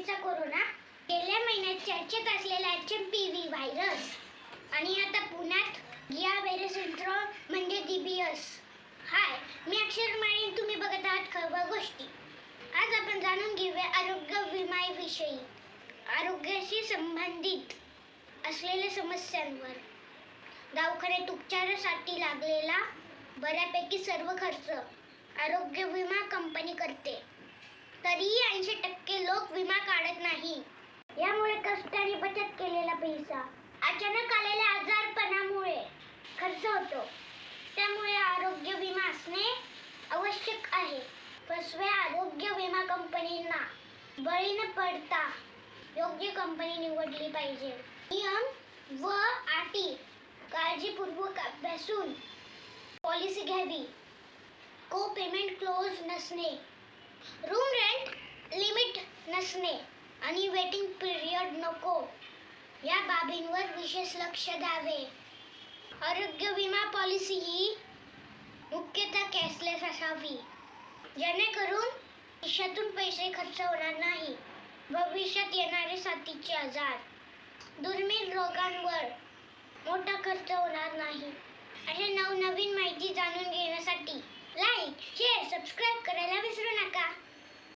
साखळीचा कोरोना. गेल्या महिन्यात चर्चेत असलेला H M P V virus आणि आता पुण्यात गिया व्हायरस सिंड्रोम म्हणजे डीबीएस हाय मी अक्षर माळी तुम्ही बघत आहात खबर गोष्टी. आज आपण जाणून घेऊया आरोग्य विमाविषयी आरोग्याशी संबंधित असलेल्या समस्यांवर. दवाखान्यात उपचारासाठी लागलेला बऱ्यापैकी सर्व खर्च आरोग्य विमा कंपनी करते. तरीही ऐंशी टक्के लोक विमा यामुळे कष्टाने बचत केलेला पैसा अचानक आलेल्या आजारपणामुळे खर्च होतो. त्यामुळे आरोग्य विमा असणे आवश्यक आहे. फसव्या आरोग्य विमा कंपनींना बळी न पडता योग्य कंपनी निवडली पाहिजे. नियम व अटी काळजीपूर्वक अभ्यासून पॉलिसी घ्यावी. को पेमेंट क्लोज नसणे. रूम रेंट लिमिट नसणे. आणि वेटिंग पिरियड नको. या बाबींवर विशेष लक्ष द्यावे. आरोग्य विमा पॉलिसी ही मुख्यतः कॅशलेस असावी. जेणेकरून खिशातून पैसे खर्च होणार नाही. भविष्यात येणारे साथीचे आजार दुर्मिळ रोगांवर मोठा खर्च होणार नाही. अशा नवनवीन माहिती जाणून घेण्यासाठी लाईक शेअर